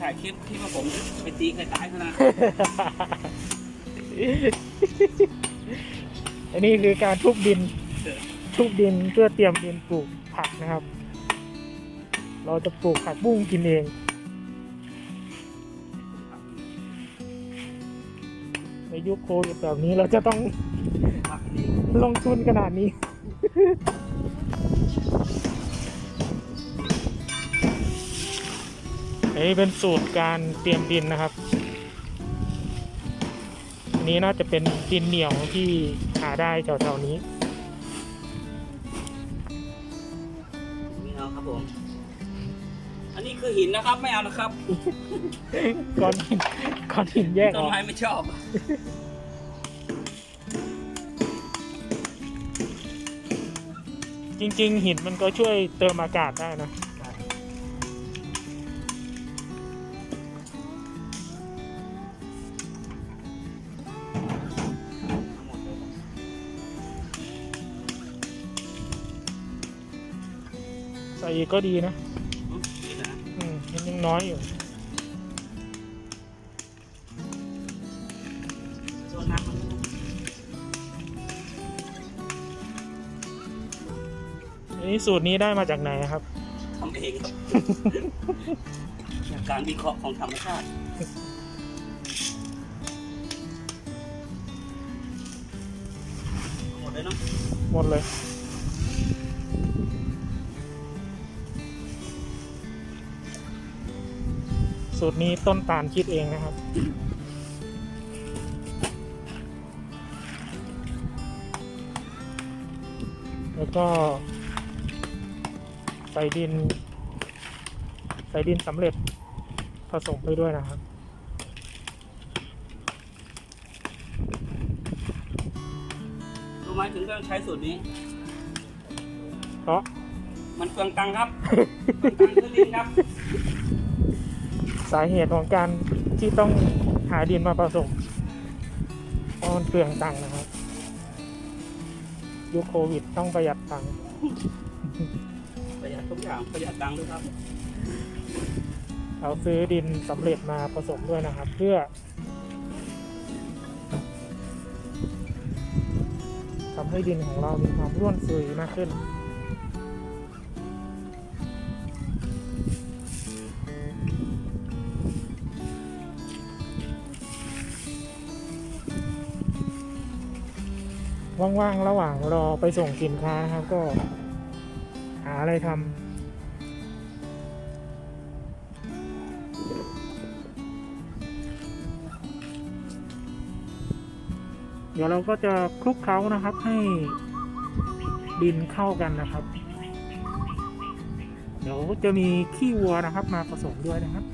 ถ่ายคลิปที่ว่าผมไปตีใครตายขนาดอันนี้คือการทุบดิน ทุบดินเพื่อเตรียมดินปลูกผักนะครับ เราจะปลูกผักบุ้งกินเองในยุคโควิดแบบนี้เราจะต้องผักนี่ลงทุนขนาดนี้ นนี้เป็นสูตรการเตรียมดินนะครับ อันนี้น่าจะเป็นดินเหนียวที่หาได้แถวๆนี้ไม่เอาครับผม อันนี้คือหินนะครับไม่เอานะครับก้อนหินก้อนหินแยกต้อนอกไม้ไม่ชอบจริง ๆ หินมันก็ช่วยเติมอากาศได้นะ ใส่อีกก็ดีนะนี่นะอืมมันยังน้อยอยู่โซนน้ำมันอันนี้สูตรนี้ได้มาจากไหนครับทำเองครับจากการวิเคราะห์ของธรรมชาติหมดเลยเนาะหมดเลย สูตรนี้ต้นตาลคิดเองนะครับ แล้วก็ใส่ดิน ใส่ดินสำเร็จผสมไปด้วยนะครับรู้ไหมถึงต้องใช้สูตรนี้ เพราะมันเปลืองตังค์ครับเปลืองตังค์คือดินครับ สาเหตุของการที่ต้องหาดินมาผสมเพราะมันเปลืองตังค์นะครับ ยุคโควิดต้องประหยัดตังค์ประหยัดทุกอย่างประหยัดตังค์ด้วยครับ เราซื้อดินสำเร็จมาผสมด้วยนะครับ เพื่อทำให้ดินของเรามีความร่วนซุยมากขึ้น ว่างๆ ระหว่างรอไปส่งสินค้านะครับก็ หาอะไรทำเดี๋ยวเราก็จะคลุกเคล้านะครับให้ดินเข้ากันนะครับ เดี๋ยวจะมีขี้วัวนะครับมาผสมด้วยนะครับ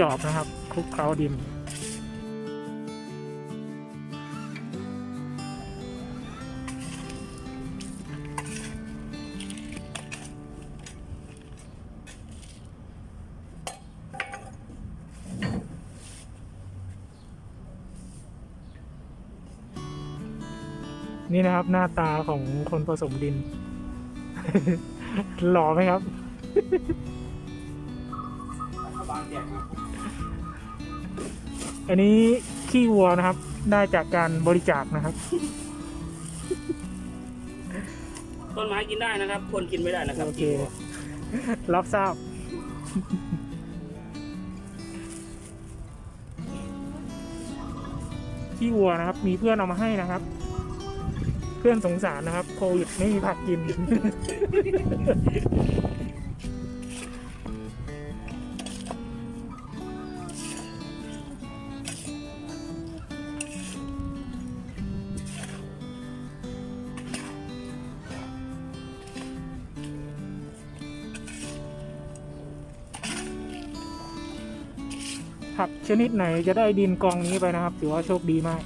จอบนะครับคลุกเคล้าดิน นี่นะครับหน้าตาของคนผสมดิน หล่อไหมครับ อันนี้ขี้วัวนะครับ ได้จากการบริจาคนะครับ ต้นไม้กินได้นะครับ คนกินไม่ได้นะครับโอเค รับทราบ ขี้วัวนะครับ มีเพื่อนเอามาให้นะครับ เพื่อนสงสารนะครับ โควิดไม่มีผักกิน ผักชนิดไหนจะได้ดินกองนี้ไปนะครับ ถือว่าโชคดีมาก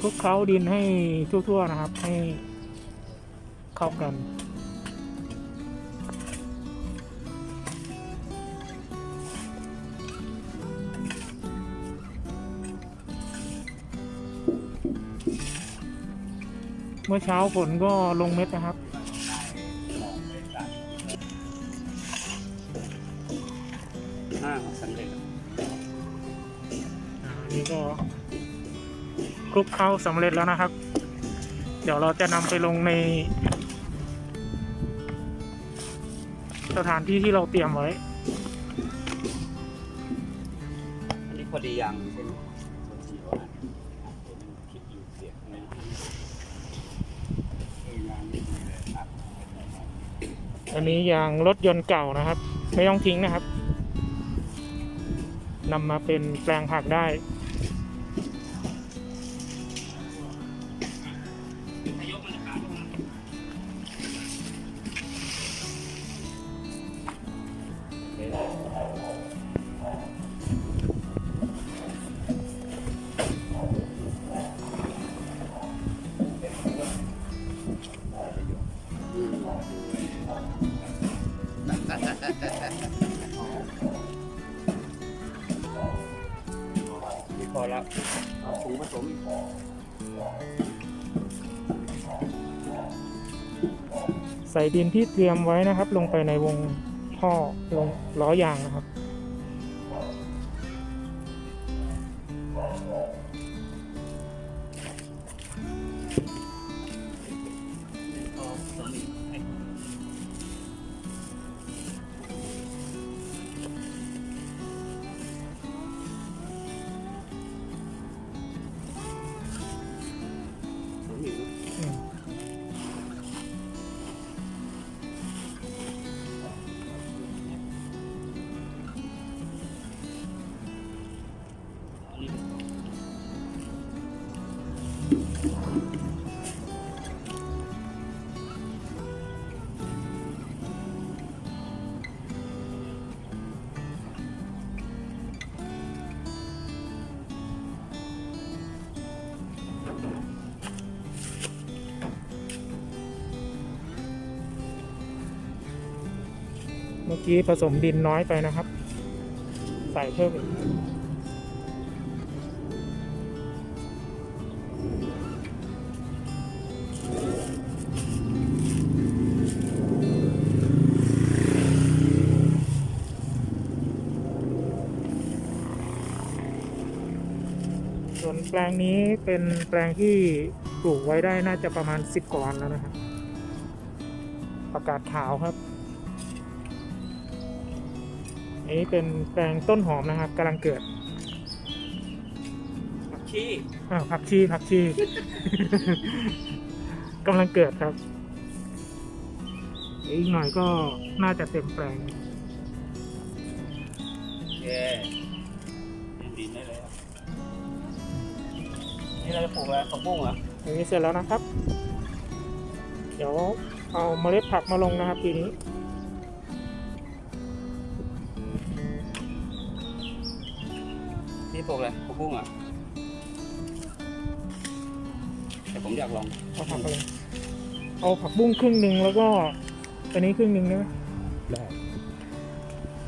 คลุกเคล้าดินให้ทั่วๆนะครับ ให้เข้ากัน มื่อเช้าฝนก็ลงเม็ดนะครับอ่าสำเร็จอ่าอันนี้ก็คลุกเคล้าสำเร็จแล้วนะครับ เดี๋ยวเราจะนำไปลงใน สถานที่ที่เราเตรียมไว้ อันนี้พอดียังใช่ไหมพอดีว่าคิดอยู่เสียงนะเอองานนี้เลยครับ อันนี้ยางรถยนต์เก่านะครับ ไม่ต้องทิ้งนะครับนำมาเป็นแปลงผักได้ ใส่ดินที่เตรียมไว้นะครับ ลงไปในวงท่อลงล้อยางนะครับ มื่อกี้ผสมดินน้อยไปนะครับ ใส่เพิ่มอีกส่วนแปลงนี้เป็นแปลงที่ปลูกไว้ได้น่าจะประมาณ 10กว่าวันแล้วนะครับ ประกาศขาวครับ อันนี้เป็นแปลงต้นหอมนะครับกำลังเกิดผักชีอ่าวผักชีผักชีกำลังเกิดครับ อีกหน่อยก็น่าจะเต็มแปลงเย้ดินได้เลยครับนี่เราจะปลูกอะไรผักบุ้งเหรออันนี้เสร็จแล้วนะครับ เดี๋ยวเอาเมล็ดผักมาลงนะครับปีนี้ นี่ปลูกอะไรผักบุ้งเหรอแต่ผมอยากลองเอาผักอะไรเอาผักบุ้งครึ่งหนึ่งแล้วก็อันนี้ครึ่งหนึ่งได้ไหมได้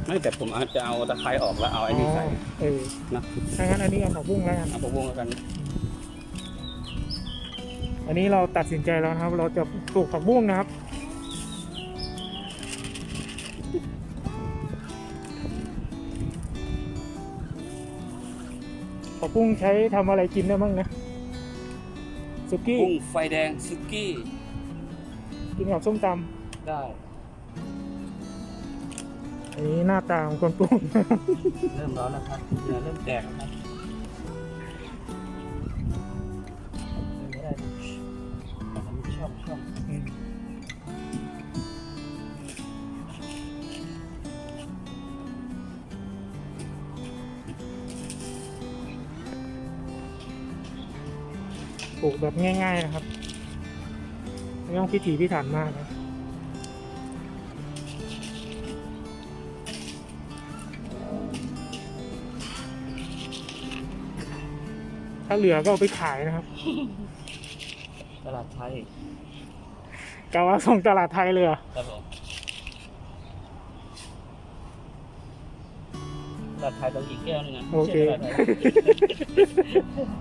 ไม่แต่ผมอาจจะเอาตะไคร้ออกแล้วเอาไอ้นี่ใส่อ๋อเออนะถ้างั้นอันนี้เอาผักบุ้งแล้วกันเอาผักบุ้งแล้วกัน อันนี้เราตัดสินใจแล้วนะครับ เราจะปลูกผักบุ้งนะครับ ผักบุ้งใช้ทำอะไรกินได้บ้างนะสุกี้กุ้งไฟแดงซุกี้กินกับส้มตได้ำอันนี้หน้าตาของคนปลูกเริ่มร้อนแล้วครับเนื้อเริ่มแตกแล้วครับไม่ได้ผมชอบชอบอืม ปลูกแบบง่าย ๆนะครับ ไม่ต้องพิถีพิถันมากนะถ้าเหลือก็เอาไปขายนะครับ ตลาดไทยกะว่าส่งตลาดไทยเลยเหรอครับผมตลาดไทยต้องอีกแก้วนึงนะโอเค ไม่ใช่ตลาดไท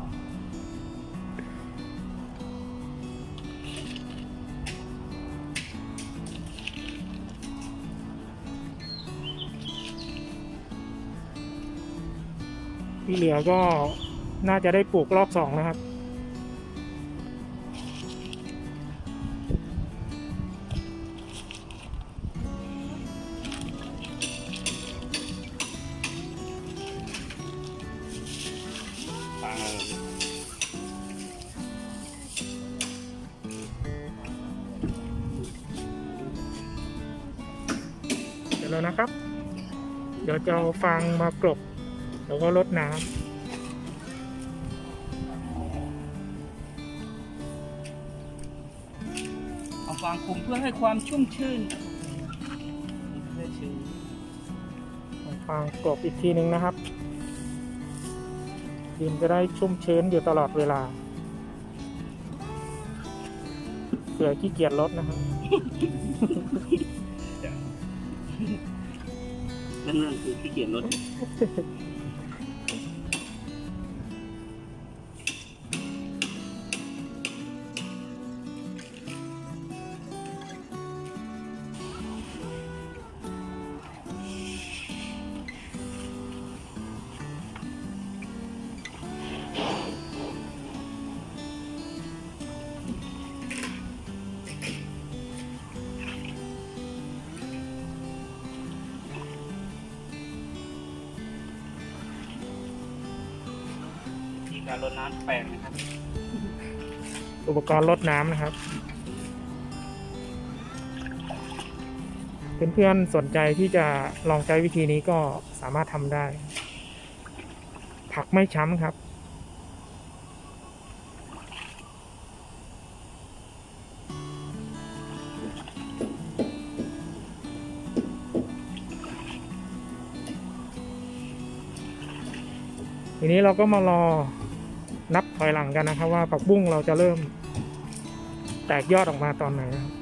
ย ที่เหลือก็น่าจะได้ปลูกรอบสองนะครับ เสร็จแล้วนะครับ เดี๋ยวจะเอาฟางมากรบ แล้วก็รดน้ำเอาฟางคลุมเพื่อให้ความชุ่มชื่นเพื่อชื่นเอาฟางกรบอีกทีหนึ่งนะครับ ดินจะได้ชุ่มชื้นอยู่ตลอดเวลาเผื่อขี้เกียจลดนะครับ นั่นนั่นคือที่เขียนรถ รดน้ำแปลงนะครับอุปกรณ์รดน้ำนะครับ เพื่อนๆสนใจที่จะลองใช้วิธีนี้ก็สามารถทำได้ ผักไม่ช้ำครับ ทีนี้เราก็มารอ นับถอยหลังกันนะครับ ว่าผักบุ้งเราจะเริ่มแตกยอดออกมาตอนไหนนะครับ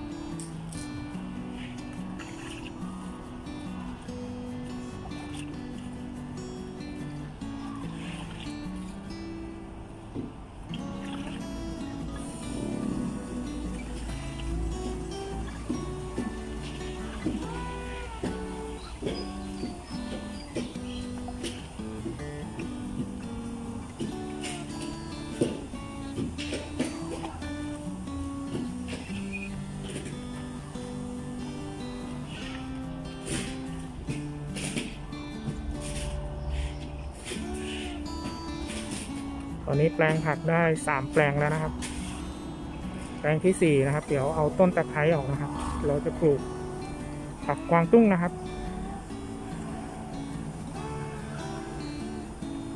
อนนี้แปลงผักได้สามแปลงแล้วนะครับ แปลงที่สี่นะครับ เดี๋ยวเอาต้นตะไคร้ออกนะครับ เราจะปลูกผักกวางตุ้งนะครับ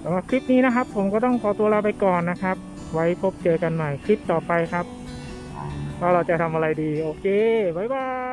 สำหรับคลิปนี้นะครับ ผมก็ต้องขอตัวลาไปก่อนนะครับ ไว้พบเจอกันใหม่คลิปต่อไปครับว่าเราจะทำอะไรดี โอเค บ๊ายบาย